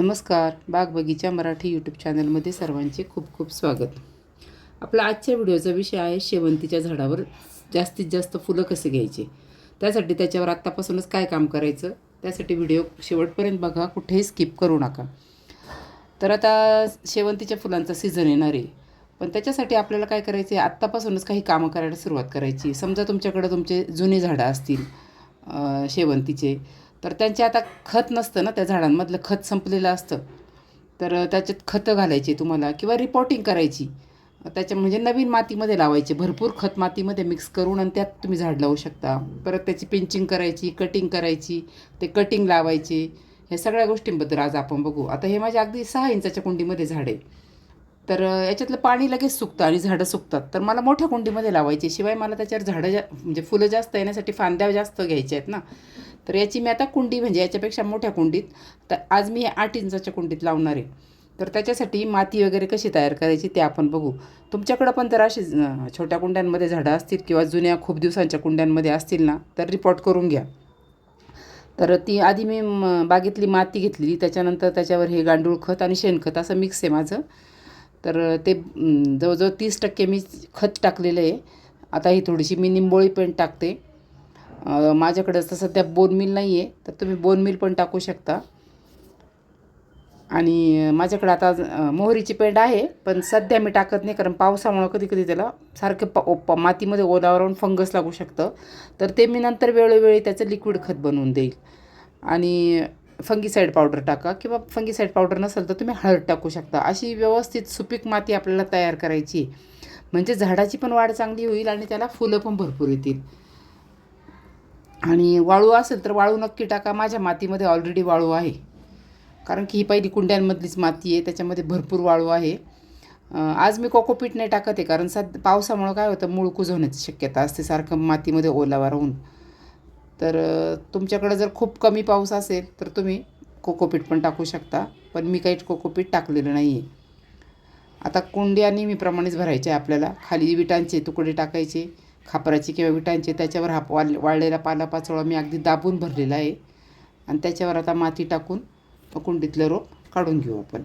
नमस्कार. बाग बगीचा मराठी यूट्यूब चॅनलमध्ये सर्वांचे खूप खूप स्वागत. आपला आजच्या व्हिडिओचा विषय आहे शेवंतीच्या झाडावर जास्तीत जास्त फुलं कसे घ्यायचे? त्यासाठी त्याच्यावर आत्तापासूनच काय काम करायचं? त्यासाठी व्हिडिओ शेवटपर्यंत बघा कुठेही स्किप करू नका. तर आता शेवंतीच्या फुलांचा सीझन येणार आहे. पण त्याच्यासाठी आपल्याला काय करायचं आहे आत्तापासूनच काही कामं करायला सुरुवात करायची. समजा तुमच्याकडे तुमचे जुने झाडं असतील शेवंतीचे. तर त्यांचे आता खत नसतं ना त्या झाडांमधलं खत संपलेलं असतं. तर त्याच्यात खतं घालायची तुम्हाला किंवा रिपोर्टिंग करायची. त्याच्या म्हणजे नवीन मातीमध्ये लावायचे भरपूर खत मातीमध्ये मिक्स करून आणि त्यात तुम्ही झाड लावू शकता. परत त्याची पिंचिंग करायची कटिंग करायची ते कटिंग लावायचे. ह्या सगळ्या गोष्टींबद्दल आज आपण बघू. आता हे माझ्या अगदी सहा इंचाच्या कुंडीमध्ये झाड आहे. तर याच्यातलं पाणी लगेच सुकतं आणि झाडं सुकतात. तर मला मोठ्या कुंडीमध्ये लावायची. शिवाय मला त्याच्यावर झाडं जा म्हणजे फुलं जास्त येण्यासाठी फांद्या जास्त घ्यायच्या आहेत ना. तर याची मी आता कुंडी म्हणजे याच्यापेक्षा मोठ्या कुंडीत तर आज मी हे आठ इंचाच्या कुंडीत लावणार आहे. तर त्याच्यासाठी माती वगैरे कशी तयार करायची ते आपण बघू. तुमच्याकडं पण जर अशी छोट्या कुंड्यांमध्ये झाडं असतील किंवा जुन्या खूप दिवसांच्या कुंड्यांमध्ये असतील ना तर रिपोर्ट करून घ्या. तर ती आधी मी म, बागेतली माती घेतली त्याच्यानंतर त्याच्यावर हे गांडूळ खत आणि शेणखत असं मिक्स आहे माझं. तर ते जवळजवळ तीस टक्के मी खत टाकलेलं आहे. आता ही थोडीशी मी निंबोळी पेंट टाकते. माझ्याकडे असं सध्या बोनमिल नाही आहे तर तुम्ही बोनमिल पण टाकू शकता. आणि माझ्याकडे आता मोहरीची पेंड आहे पण सध्या मी टाकत नाही कारण पावसामुळं कधी कधी त्याला सारखं प प- मातीमध्ये ओलावरून फंगस लागू शकतं. तर ते मी नंतर वेळोवेळी त्याचं लिक्विड खत बनवून देईल. आणि फंगीसाईड पावडर टाका किंवा फंगीसाईड पावडर नसेल तर तुम्ही हळद टाकू शकता. अशी व्यवस्थित सुपीक माती आपल्याला तयार करायची. म्हणजे झाडाची पण वाढ चांगली होईल आणि त्याला फुलं पण भरपूर येतील. आणि वाळू असेल तर वाळू नक्की टाका. माझ्या मातीमध्ये ऑलरेडी वाळू आहे. कारण की ही पहिली कुंड्यांमधलीच माती आहे. त्याच्यामध्ये भरपूर वाळू आहे. आज मी कोकोपीट नाही टाकत आहे. कारण सद पावसामुळं काय होतं? मूळ कुजवण्याची शक्यता असते. सारखं मातीमध्ये ओलावा राहून. तर तुमच्याकडं जर खूप कमी पाऊस असेल तर तुम्ही कोकोपीट पण टाकू शकता. पण मी काही कोकोपीट टाकलेलं नाही आहे आता कुंड्या नेहमीप्रमाणेच भरायचे आपल्याला. खाली विटांचे तुकडे टाकायचे खापराचे किंवा विटांचे त्याच्यावर हा वाल वाळलेला पालापाचोळा मी अगदी दाबून भरलेला आहे. आणि त्याच्यावर आता माती टाकून कुंडीतलं रोप काढून घेऊ आपण.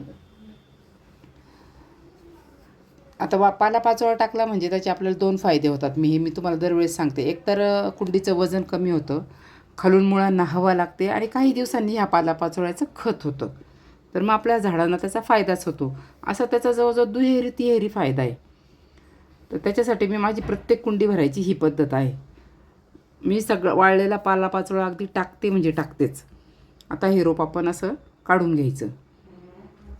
आता वा पालापाचोळा टाकला म्हणजे त्याचे आपल्याला दोन फायदे होतात. मी हे मी तुम्हाला दरवेळेस सांगते. एक तर कुंडीचं वजन कमी होतं. खालून मुळांना हवा लागते आणि काही दिवसांनी ह्या पालापाचोळ्याचं खत होतं. तर मग आपल्या झाडांना त्याचा फायदाच होतो. असा त्याचा जवळजवळ दुहेरी तिहेरी फायदा आहे. तर त्याच्यासाठी मी माझी प्रत्येक कुंडी भरायची ही पद्धत आहे. मी सगळं वाळलेला पालापाचोळा अगदी टाकते म्हणजे टाकतेच. आता हे रोप आपण असं काढून घ्यायचं.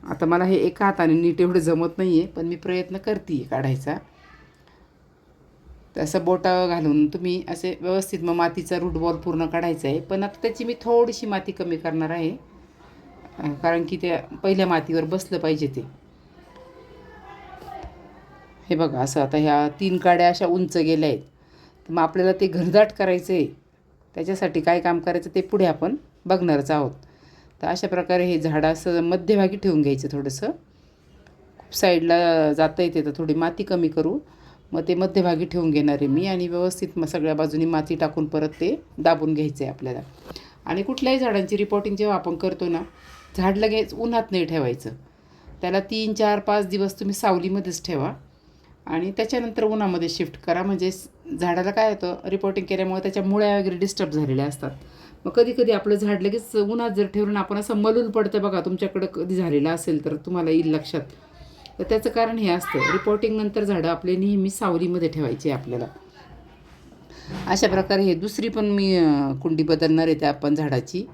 आता मला हे एका हाताने नीट एवढं जमत नाही आहे पण मी प्रयत्न करते काढायचा. तर असं बोटा घालून तुम्ही असे व्यवस्थित मग मातीचा रूट बॉल पूर्ण काढायचा आहे. पण आता त्याची मी थोडीशी माती कमी करणार आहे. कारण की त्या पहिल्या मातीवर बसलं पाहिजे ते. हे बघा असं आता ह्या तीन काड्या अशा उंच गेल्या आहेत. तर मग आपल्याला ते घनदाट करायचं आहे त्याच्यासाठी काय काम करायचं ते पुढे आपण बघणारच आहोत. तर अशा प्रकारे हे झाडं असं मध्यभागी ठेवून घ्यायचं थोडंसं. खूप साईडला जाता येते तर थोडी माती कमी करू. मग ते मध्यभागी ठेवून घेणार आहे मी आणि व्यवस्थित मग सगळ्या बाजूनी माती टाकून परत ते दाबून घ्यायचं आहे आपल्याला. आणि कुठल्याही झाडांची रिपोर्टिंग जेव्हा आपण करतो ना झाड लगेच उन्हात नाही ठेवायचं. त्याला तीन चार पाच दिवस तुम्ही सावलीमध्येच ठेवा आणि त्याच्यानंतर उन्हामध्ये शिफ्ट करा. म्हणजे झाडाला काय होतं रिपोर्टिंग केल्यामुळे त्याच्या मुळ्या वगैरे डिस्टर्ब झालेल्या असतात. मग कधी कधी आपलं झाड लगेच उन्हात जर ठेवून आपण असं मलून पडतं बघा तुमच्याकडं कधी झालेलं असेल तर तुम्हाला येईल लक्षात. तर त्याचं कारण हे असतं. रिपोर्टिंग नंतर झाडं आपले नेहमी सावलीमध्ये ठेवायची आहे आपल्याला. अशा प्रकारे हे दुसरी पण मी कुंडी बदलणार आहे त्या आपण झाडाची.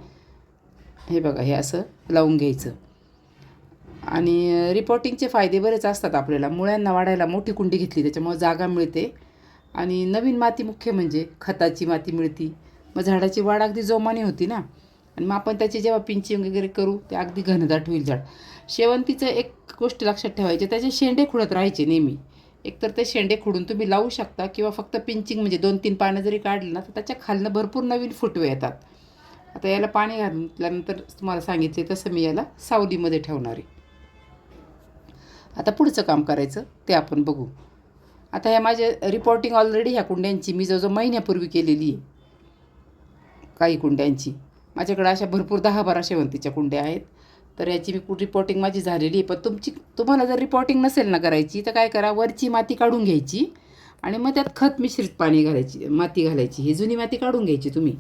हे बघा हे असं लावून घ्यायचं. आणि रिपोर्टिंगचे फायदे बरेच असतात आपल्याला. मुळ्यांना वाढायला मोठी कुंडी घेतली त्याच्यामुळे जागा मिळते. आणि नवीन माती मुख्य म्हणजे खताची माती मिळती. मग झाडाची वाढ अगदी जोमाने होती ना. आणि मग आपण त्याची जेव्हा पिंचिंग वगैरे करू ते अगदी घनदाट होईल झाड. शेवंतीचं एक गोष्ट लक्षात ठेवायची त्याचे शेंडे खुडत राहायचे नेहमी. एकतर ते शेंडे खुडून तुम्ही लावू शकता किंवा फक्त पिंचिंग म्हणजे दोन तीन पानं जरी काढली ना तर त्याच्या खालनं भरपूर नवीन फुटवे येतात. आता याला पाणी घातल्यानंतर तुम्हाला सांगितले तसं मी याला सावलीमध्ये ठेवणार आहे. आता पुढचं काम करायचं ते आपण बघू. आता ह्या माझ्या रिपोर्टिंग ऑलरेडी ह्या कुंड्यांची. मी जवळजवळ महिन्यापूर्वी केलेली आहे. काही कुंड्यांची. माझ्याकडे अशा भरपूर दहा बारा शेवंतीच्या कुंड्या आहेत. तर याची मी रिपोर्टिंग माझी झालेली आहे. पण तुमची तुम्हाला जर रिपोर्टिंग नसेल ना करायची तर काय करा? वरची माती काढून घ्यायची आणि मग त्यात खत मिश्रित पाणी घालायची माती घालायची. ही जुनी माती काढून घ्यायची तुम्ही.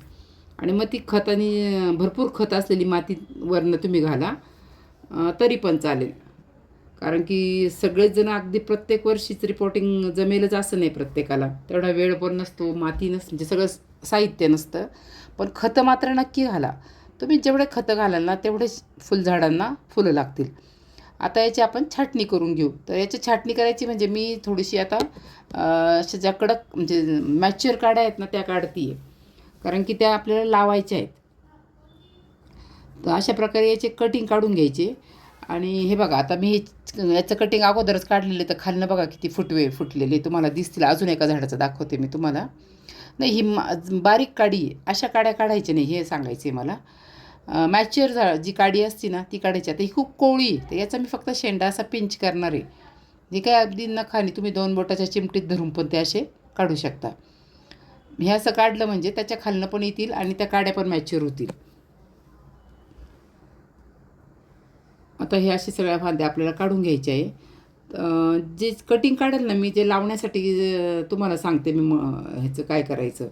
आणि मग ती खतानी भरपूर खत असलेली माती वरनं तुम्ही घाला. तरी पण चालेल. कारण की सगळेच जण अगदी प्रत्येक वर्षीच रिपोर्टिंग जमेलच असं नाही प्रत्येकाला. तेवढा वेळ पण नसतो माती नस म्हणजे सगळं साहित्य नसतं. पण खतं मात्र नक्की घाला. तुम्ही जेवढे खतं घालाल ना तेवढेच फुलझाडांना फुलं लागतील. आता याची आपण छाटणी करून घेऊ. तर याची छाटणी करायची म्हणजे मी थोडीशी आता अशा ज्या कडक म्हणजे मॅच्युअर काड्या आहेत ना त्या काढती आहे कारण की त्या आपल्याला लावायच्या आहेत. तर अशा प्रकारे याचे कटिंग काढून घ्यायचे. आणि हे बघा आता मी याचं कटिंग अगोदरच काढलेले तर खालनं बघा किती फुटवे फुटलेले तुम्हाला दिसतील अजून एका झाडाचं दाखवते मी तुम्हाला. नाही ही मा बारीक काडी अशा काड्या काढायच्या नाही हे सांगायचं आहे मला मॅच्युअर झा जी काडी असती ना ती काढायची. आता ही खूप कोवळी तर याचा मी फक्त शेंडा असा पिंच करणार आहे. जे काय अगदी नखाने तुम्ही दोन बोटाच्या चिमटीत धरून पण ते असे काढू शकता. हे असं काढलं म्हणजे त्याच्या खालनं पण येतील आणि त्या काड्या पण मॅच्युअर होतील. आता हे असे सगळ्या फांद्या आपल्याला काढून घ्यायच्या आहे. जे कटिंग काढेल ना मी जे लावण्यासाठी तुम्हाला सांगते मी म ह्याचं काय करायचं?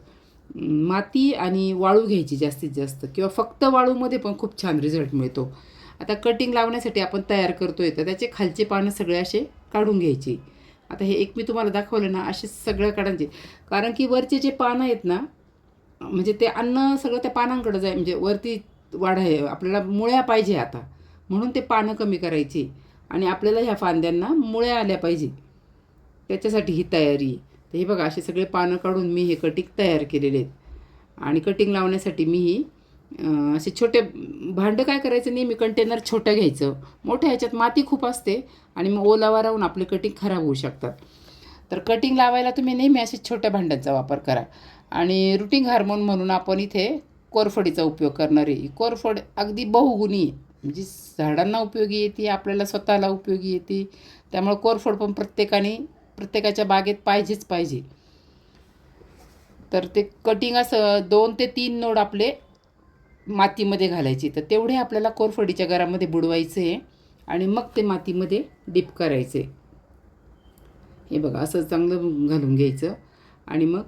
माती आणि वाळू घ्यायची जास्तीत जास्त किंवा फक्त वाळूमध्ये पण खूप छान रिझल्ट मिळतो. आता कटिंग लावण्यासाठी आपण तयार करतो आहे तर त्याचे खालचे पानं सगळे असे काढून घ्यायचे. आता हे एक मी तुम्हाला दाखवलं ना असे सगळ्या काढायचे. कारण की वरचे जे पानं आहेत ना म्हणजे ते अन्न सगळं त्या पानांकडं जाय म्हणजे वरती वाढाय आपल्याला मुळ्या पाहिजे आता. म्हणून ते पानं कमी करायची. आणि आपल्याला ह्या फांद्यांना मुळ्या आल्या पाहिजे. त्याच्यासाठी ही तयारी आहे. तर हे बघा असे सगळे पानं काढून मी हे कटिंग तयार केलेले आहेत. आणि कटिंग लावण्यासाठी मी ही असे छोटे भांडं काय करायचं नेहमी? कंटेनर छोटं घ्यायचं. मोठ्या ह्याच्यात माती खूप असते आणि मग ओलावा राहून आपले कटिंग खराब होऊ शकतात. तर कटिंग लावायला तुम्ही नेहमी असे छोट्या भांड्यांचा वापर करा. आणि रुटिंग हार्मोन म्हणून आपण इथे कोरफडीचा उपयोग करणार आहे. कोरफड अगदी बहुगुणी म्हणजे झाडांना उपयोगी येते आपल्याला स्वतःला उपयोगी येते. त्यामुळं कोरफड पण प्रत्येकाने प्रत्येकाच्या बागेत पाहिजेच पाहिजे. तर ते कटिंग असं दोन ते तीन नोड आपले मातीमध्ये घालायचे. तर तेवढे आपल्याला कोरफडीच्या घरामध्ये बुडवायचे आहे आणि मग ते मातीमध्ये डीप करायचे. हे बघा असं चांगलं घालून घ्यायचं. आणि मग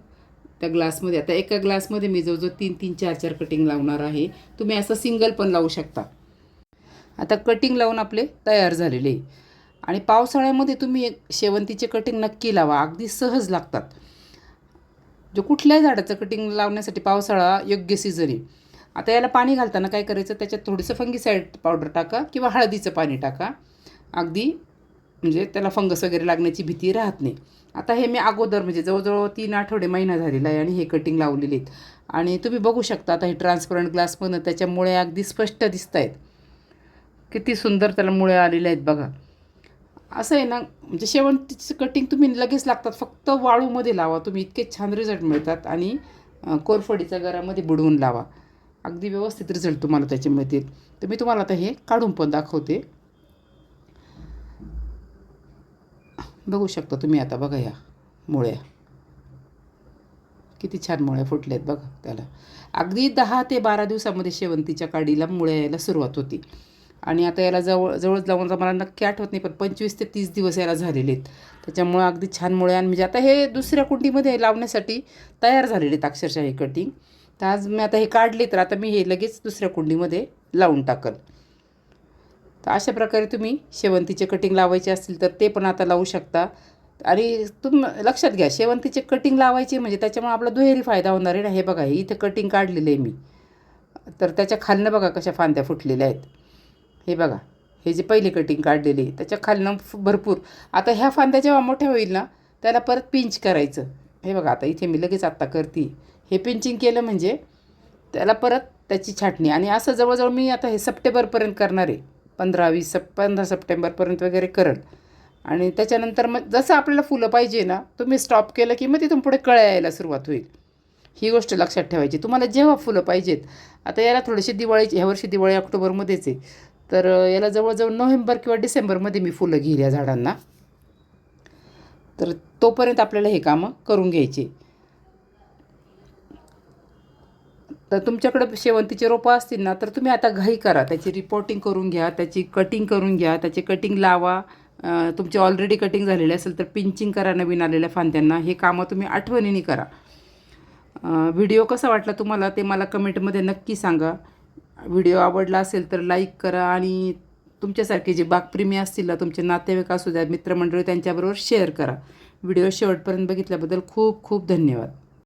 त्या ग्लासमध्ये आता एका ग्लासमध्ये मी जवळजवळ तीन तीन चार चार कटिंग लावणार आहे. तुम्ही असं सिंगल पण लावू शकता. आता कटिंग लावून आपले तयार झालेले. आहे. आणि पावसाळ्यामध्ये तुम्ही एक शेवंतीचे कटिंग नक्की लावा अगदी सहज लागतात. जो कुठल्याही झाडाचं कटिंग लावण्यासाठी पावसाळा योग्य सीझन आहे. आता याला पाणी घालताना काय करायचं? त्याच्यात थोडंसं फंगीसाईड पावडर टाका किंवा हळदीचं पाणी टाका. अगदी म्हणजे त्याला फंगस वगैरे लागण्याची भीती राहत नाही. आता हे मी अगोदर म्हणजे जवळजवळ तीन आठवडे महिना झालेला आहे आणि हे कटिंग लावलेले आहेत. आणि तुम्ही बघू शकता आता हे ट्रान्सपरंट ग्लासमधनं त्याच्यामुळे अगदी स्पष्ट दिसत आहेत किती सुंदर त्याला मुळे आलेले आहेत बघा. असं आहे ना म्हणजे शेवंतीचं कटिंग तुम्ही लगेच लागतात फक्त वाळूमध्ये लावा. तुम्ही इतके छान रिझल्ट मिळतात आणि कोरफडीच्या घरामध्ये बुडवून लावा. अगदी व्यवस्थित रिझल्ट तुम्हाला त्याचे मिळतील. तर मी तुम्हाला आता हे काढून पण दाखवते. बघू शकता तुम्ही आता बघा या मुळ्या. किती छान मुळ्या फुटल्या आहेत बघा त्याला. अगदी दहा ते बारा दिवसामध्ये शेवंतीच्या काडीला मुळ्या यायला सुरुवात होती. आणि आता याला जवळ जवळच लावून मला नक्की आठवत नाही पण पंचवीस ते तीस दिवस याला झालेले आहेत. त्याच्यामुळं अगदी छान मुळे आणि म्हणजे आता हे दुसऱ्या कुंडीमध्ये लावण्यासाठी तयार झालेले आहेत अक्षरशः हे कटिंग तर आज मी आता हे काढले तर आता मी हे लगेच दुसऱ्या कुंडीमध्ये लावून टाकल. तर अशा प्रकारे तुम्ही शेवंतीचे कटिंग लावायचे असतील तर ते पण आता लावू शकता. आणि तुम लक्षात घ्या शेवंतीचे कटिंग लावायचे म्हणजे त्याच्यामुळे आपला दुहेरी फायदा होणार आहे ना. हे बघा हे इथे कटिंग काढलेलं आहे मी. तर त्याच्या खालनं बघा कशा फांद्या फुटलेल्या आहेत. हे बघा हे जे पहिली कटिंग काढलेली आहे, त्याच्या खालनं फ- भरपूर. आता ह्या फांद्या जेव्हा मोठ्या होईल ना त्याला परत पिंच करायचं. हे बघा आता इथे मी लगेच आत्ता करते. हे पिंचिंग केलं म्हणजे त्याला परत त्याची छाटणी. आणि असं जवळजवळ मी आता हे सप्टेंबरपर्यंत करणार आहे. पंधरा वीस सप पंधरा सप्टेंबरपर्यंत वगैरे करल. आणि त्याच्यानंतर मग जसं आपल्याला फुलं पाहिजे ना तुम्ही स्टॉप केलं की मग तिथून पुढे कळ्या यायला सुरुवात होईल. ही गोष्ट लक्षात ठेवायची. तुम्हाला जेव्हा फुलं पाहिजेत आता याला थोडीशी दिवाळीची ह्या वर्षी दिवाळी ऑक्टोबरमध्येच आहे. तर याला जवळजवळ नोव्हेंबर किंवा डिसेंबरमध्ये मी फुलं घेईल या झाडांना. तर तोपर्यंत आपल्याला हे कामं करून घ्यायचे. तर तुमच्याकडे शेवंतीचे रोपं असतील ना तर तुम्ही आता घाई करा. त्याची रिपोर्टिंग करून घ्या त्याची कटिंग करून घ्या त्याची कटिंग लावा. तुमची ऑलरेडी कटिंग झालेली असेल तर पिंचिंग करा नवीन आलेल्या फांद्यांना. हे कामं तुम्ही आठवणीने करा. व्हिडिओ कसा वाटला तुम्हाला ते मला कमेंटमध्ये नक्की सांगा. व्हिडिओ आवडला असेल तर लाईक करा आणि तुमच्यासारखे जे बागप्रेमी असतील ना तुमचे नातेवाईक असू द्या मित्रमंडळी त्यांच्याबरोबर शेअर करा. व्हिडिओ शेवटपर्यंत बघितल्याबद्दल खूप खूप धन्यवाद.